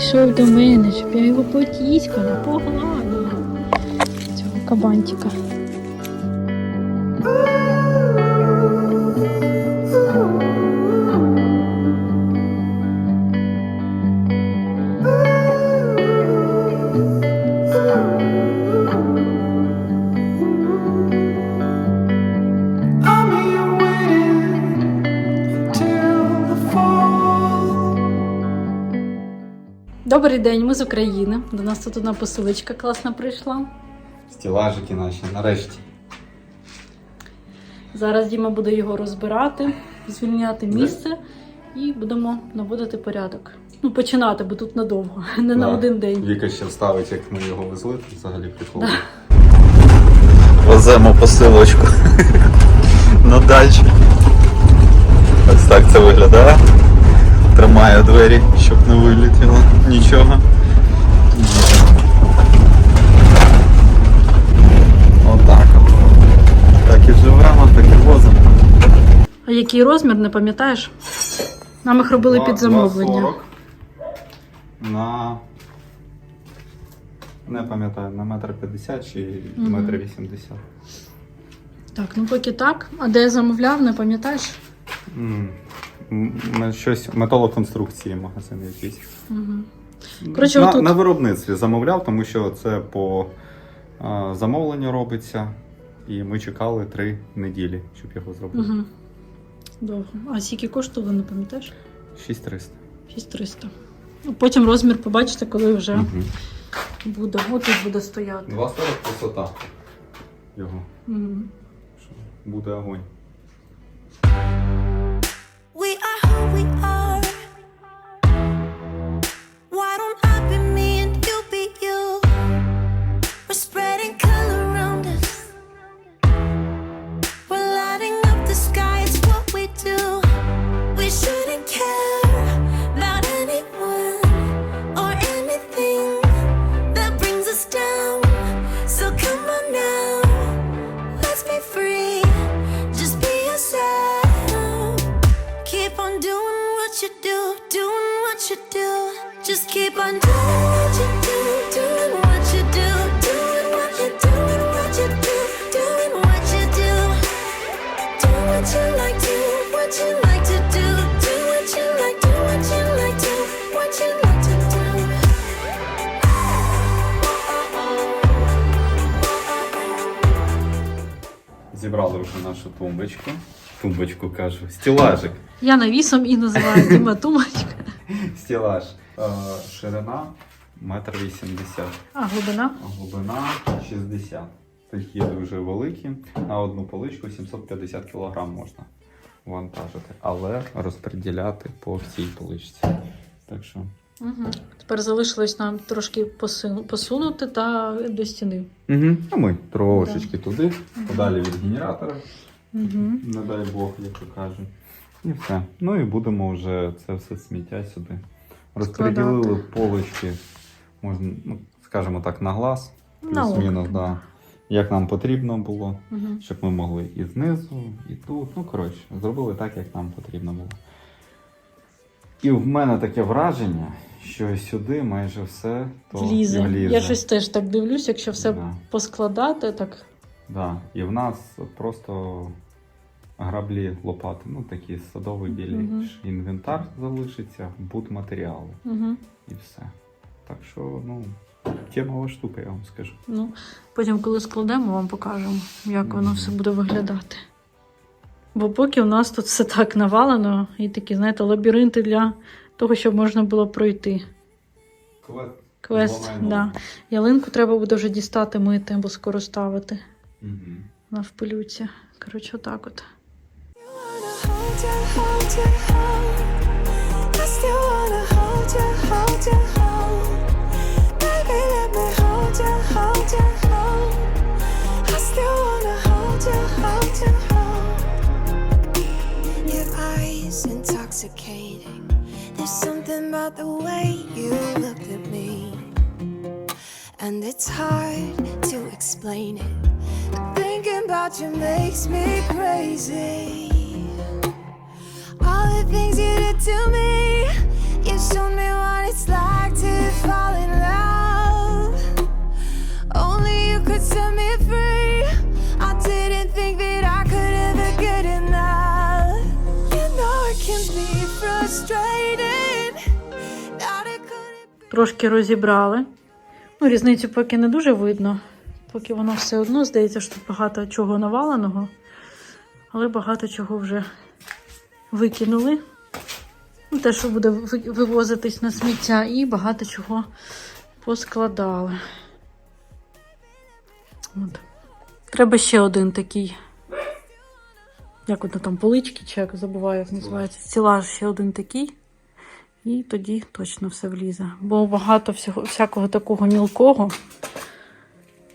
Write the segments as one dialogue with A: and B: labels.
A: прийшов до мене, щоб я його потіскала, погладила. Цього кабантика. Добрий день, ми з України. До нас тут одна посилочка класна прийшла.
B: Стілажики наші, нарешті.
A: Зараз Діма буде його розбирати, звільняти місце і будемо наводити порядок. Ну, починати, бо тут надовго, не на
B: Да.
A: один день.
B: Віка ще вставить, як ми його везли, це взагалі прикольно. Веземо посилочку на дачу. Ось так це виглядає. Тримаю двері, щоб не вилетіло нічого. Отак. от. Так і живемо, так і возимо.
A: А який розмір, не пам'ятаєш? Нам їх робили під замовлення.
B: 2,40 На. Не пам'ятаю, на метр п'ятдесят чи
A: Мгм.
B: метр вісімдесят.
A: Так, ну поки так. А де я замовляв, не пам'ятаєш?
B: М, м, Щось металоконструкції магазин якийсь.
A: Угу. Коротше,
B: на,
A: отут-
B: на виробництві замовляв, тому що це по а, замовленню робиться. І ми чекали три неділі, щоб його зробити.
A: Угу. Довго. А скільки коштувало, не пам'ятаєш?
B: 6300.
A: 6300. Ну, потім розмір побачите, коли вже
B: Мгм.
A: буде. Отут буде стояти.
B: 2,40 висота його.
A: Угу.
B: Що Буде огонь. Зібрали вже нашу тумбочку. Тумбочку кажу. Стілажик.
A: Я навісом і називаю Діма тумачка.
B: Стілаж. Е, ширина метр вісімдесят,
A: А глибина?
B: глибина 60. Такі дуже великі. На одну поличку 750 кг можна вантажити, але розподіляти по всій поличці. Так що
A: Угу. Тепер залишилось нам трошки посину- посунути та до стіни.
B: Угу. а ми трошечки туди, подалі від генератора,
A: Угу.
B: не дай Бог, як то кажуть. І все. Ну і будемо вже це все сміття сюди. Розподілили
A: Складати.
B: полочки, можна, ну, скажімо так, на глаз. Плюс-мінус, да. Як нам потрібно було,
A: Угу.
B: щоб ми могли і знизу, і тут. Ну, коротше, зробили так, як нам потрібно було. І в мене таке враження, що сюди майже все то
A: Влізе.
B: влізе.
A: Я щось теж так дивлюсь, якщо все
B: Да.
A: поскладати, так.
B: Да. І в нас просто граблі лопати, ну такі садові білі. Ж Інвентар залишиться, будматеріали
A: Угу.
B: і все. Так що, ну, темова штука, я вам скажу.
A: Ну, потім, коли складемо, вам покажемо, як воно все буде виглядати. Бо поки у нас тут все так навалено, і такі, знаєте, лабіринти для того, щоб можна було пройти. Квест,
B: Зламаємо.
A: да. Ялинку треба буде вже дістати мити, бо скоро ставити.
B: Угу.
A: Вона в пилюці. Коротше, отак от.
C: Hold you, hold you, hold. I still wanna hold you, hold you, intoxicating. There's something about the way you looked at me. And it's hard to explain it. But thinking about you makes me crazy.
A: Трошки розібрали. Ну, різницю поки не дуже видно, поки воно все одно здається, що тут багато чого наваленого, але багато чого вже викинули. Ну, те, що буде вивозитись на сміття, і багато чого поскладали. От. Треба ще один такий. Як воно там, полички, чи як забуваю, як називається. Стілаж ще один такий. І тоді точно все влізе. Бо багато всього, всякого такого мілкого.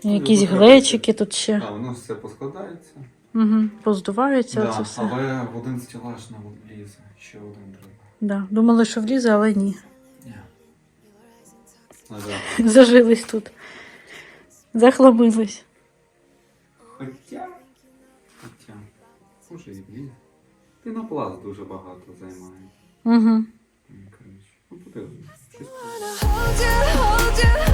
A: Якісь глечики тут ще.
B: А, воно все поскладається.
A: Угу. Поздувається
B: Да,
A: це все.
B: але в один стілаж не влізе. Ще один треба.
A: Да. Думали, що влізе, але ні.
B: Ні. На.
A: Зажились тут. Захламились.
B: Хоча. Хоча. Може і влізе. Пінопласт дуже багато займає.
A: Угу.
B: Ну, коротше.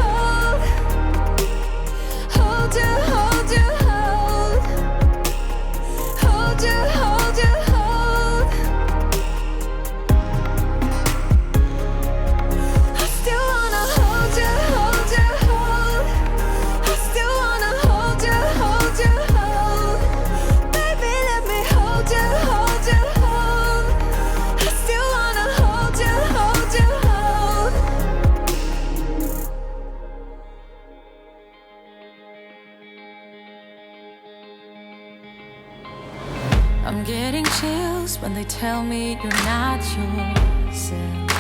C: Tell me you're not yourself.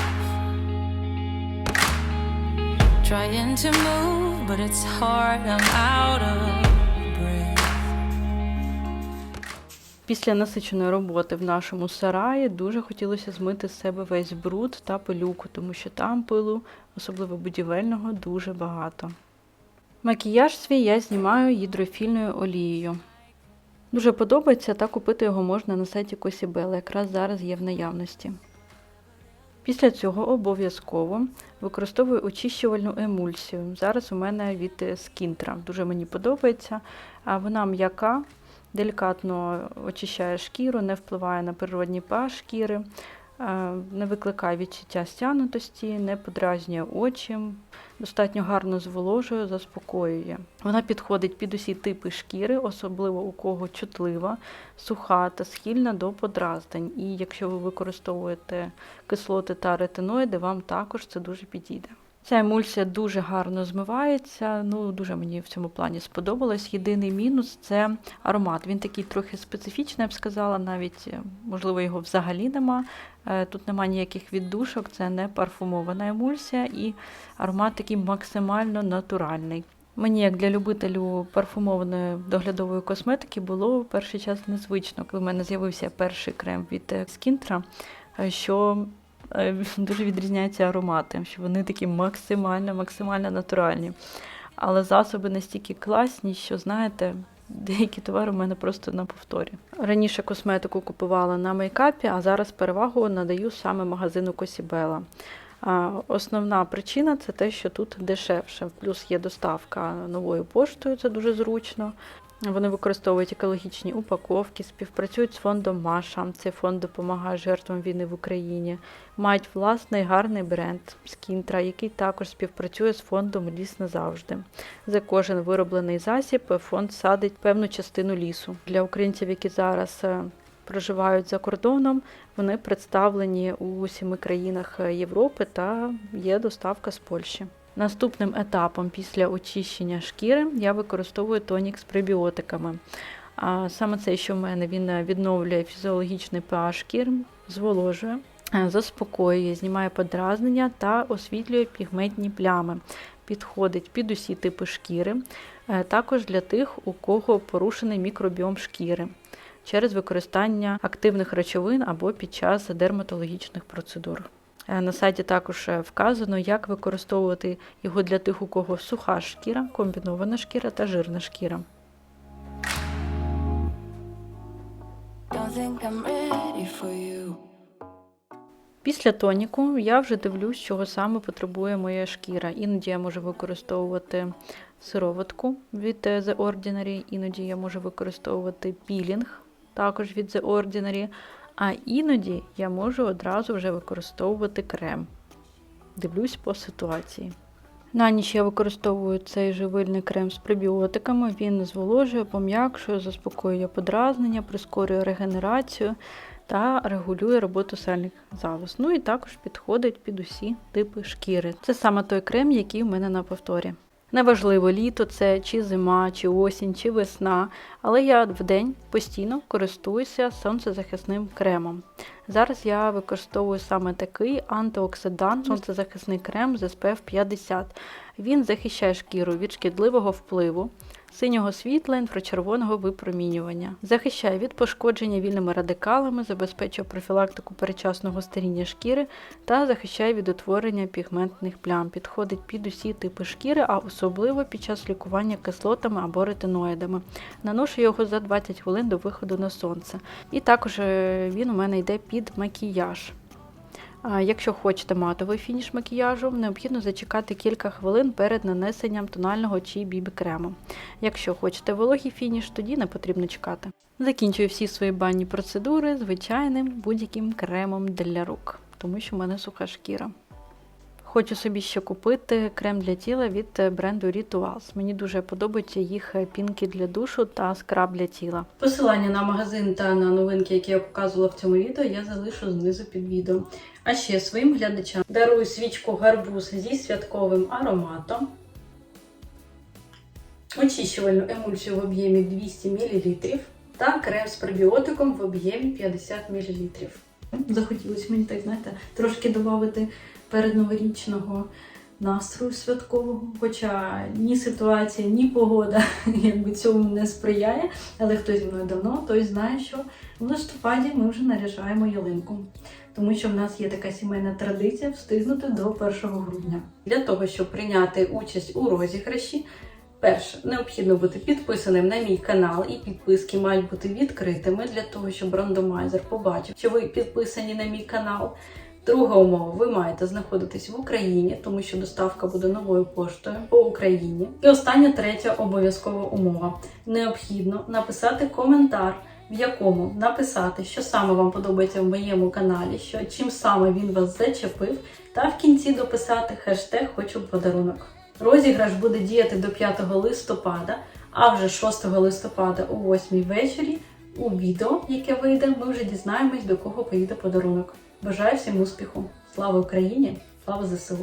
C: Trying to move, but it's hard, I'm out of.
A: Після насиченої роботи в нашому сараї дуже хотілося змити з себе весь бруд та пилюку, тому що там пилу, особливо будівельного, дуже багато. Макіяж свій я знімаю гідрофільною олією. Дуже подобається, та купити його можна на сайті Косібела, якраз зараз є в наявності. Після цього обов'язково використовую очищувальну емульсію. Зараз у мене від Скінтра. Дуже мені подобається. Вона м'яка, делікатно очищає шкіру, не впливає на природні па шкіри, е, не викликає відчуття стягнутості, не подразнює очі, достатньо гарно зволожує, заспокоює. Вона підходить під усі типи шкіри, особливо у кого чутлива, суха та схильна до подразнень. І якщо ви використовуєте кислоти та ретиноїди, вам також це дуже підійде. Ця емульсія дуже гарно змивається. Ну дуже мені в цьому плані сподобалось. Єдиний мінус це аромат. Він такий трохи специфічний, я б сказала, навіть е, можливо його взагалі нема. Е, Тут немає ніяких віддушок, це не парфумована емульсія, і аромат такий максимально натуральний. Мені, як для любителю парфумованої доглядової косметики, було перший час незвично, коли в мене з'явився перший крем від е, Скінтра, що дуже відрізняються аромати, що вони такі максимально, максимально натуральні. Але засоби настільки класні, що знаєте, деякі товари у мене просто на повторі. Раніше косметику купувала на мейкапі, а зараз перевагу надаю саме магазину Косібела. Основна причина це те, що тут дешевше, плюс є доставка новою поштою, це дуже зручно. Вони використовують екологічні упаковки, співпрацюють з фондом Маша. Цей фонд допомагає жертвам війни в Україні. Мають власний гарний бренд Скінтра, який також співпрацює з фондом Ліс назавжди. За кожен вироблений засіб фонд садить певну частину лісу. Для українців, які зараз е, проживають за кордоном, вони представлені у сіми країнах Європи та є доставка з Польщі. Наступним етапом після очищення шкіри я використовую тонік з пребіотиками. А саме цей, що в мене він е, відновлює фізіологічний pH шкіри, зволожує, е, заспокоює, знімає подразнення та освітлює пігментні плями. Підходить під усі типи шкіри, е, також для тих, у кого порушений мікробіом шкіри через використання активних речовин або під час дерматологічних процедур. Е, На сайті також е, вказано, як використовувати його для тих, у кого суха шкіра, комбінована шкіра та жирна шкіра. Після тоніку я вже дивлюсь, чого саме потребує моя шкіра. Іноді я можу використовувати сироватку від е, The Ordinary, іноді я можу використовувати пілінг також від The Ordinary, а іноді я можу одразу вже використовувати крем. дивлюсь по ситуації. На ніч я використовую цей живильний крем з пребіотиками. Він зволожує, пом'якшує, заспокоює подразнення, прискорює регенерацію та регулює роботу сальних залоз. Ну і також підходить під усі типи шкіри. Це саме той крем, який у мене на повторі. Неважливо, літо це чи зима, чи осінь, чи весна, але я вдень постійно користуюся сонцезахисним кремом. Зараз я використовую саме такий антиоксидант, сонцезахисний крем з SPF 50. Він захищає шкіру від шкідливого впливу, синього світла, інфрачервоного випромінювання, захищає від пошкодження вільними радикалами, забезпечує профілактику перечасного старіння шкіри та захищає від утворення пігментних плям. Підходить під усі типи шкіри, а особливо під час лікування кислотами або ретиноїдами. Наношу його за 20 хвилин до виходу на сонце. І також е, він у мене йде під макіяж. Якщо хочете матовий фініш макіяжу, необхідно зачекати кілька хвилин перед нанесенням тонального чи бібі-крему. Якщо хочете вологий фініш, тоді не потрібно чекати. Закінчую всі свої банні процедури звичайним будь-яким кремом для рук, тому що в мене суха шкіра. Хочу собі ще купити крем для тіла від е, бренду Rituals. Мені дуже подобаються їх е, пінки для душу та скраб для тіла. Посилання на магазин та на новинки, які я показувала в цьому відео, я залишу знизу під відео. А ще своїм глядачам дарую свічку гарбуз зі святковим ароматом, очищувальну емульсію в об'ємі 200 мл та крем з пробіотиком в об'ємі 50 мл. Захотілося мені так, знаєте, трошки додати передноворічного настрою святкового. Хоча ні ситуація, ні погода якби цьому не сприяє. Але хто зі мною давно, той знає, що в листопаді ми вже наряжаємо ялинку. Тому що в нас є така сімейна традиція встигнути до 1 грудня. Для того, щоб прийняти участь у розіграші, перше, необхідно бути підписаним на мій канал, і підписки мають бути відкритими для того, щоб рандомайзер побачив, що ви підписані на мій канал. Друга умова, ви маєте знаходитись в Україні, тому що доставка буде новою поштою по Україні. І остання третя обов'язкова умова. Необхідно написати коментар, в якому написати, що саме вам подобається в моєму каналі, що чим саме він вас зачепив, та в кінці дописати хештег Хочу подарунок. Розіграш буде діяти до 5 листопада, а вже 6 листопада о 8 вечорі у відео, яке вийде, ми вже дізнаємось, до кого поїде подарунок. Бажаю всім успіху! Слава Україні! Слава ЗСУ!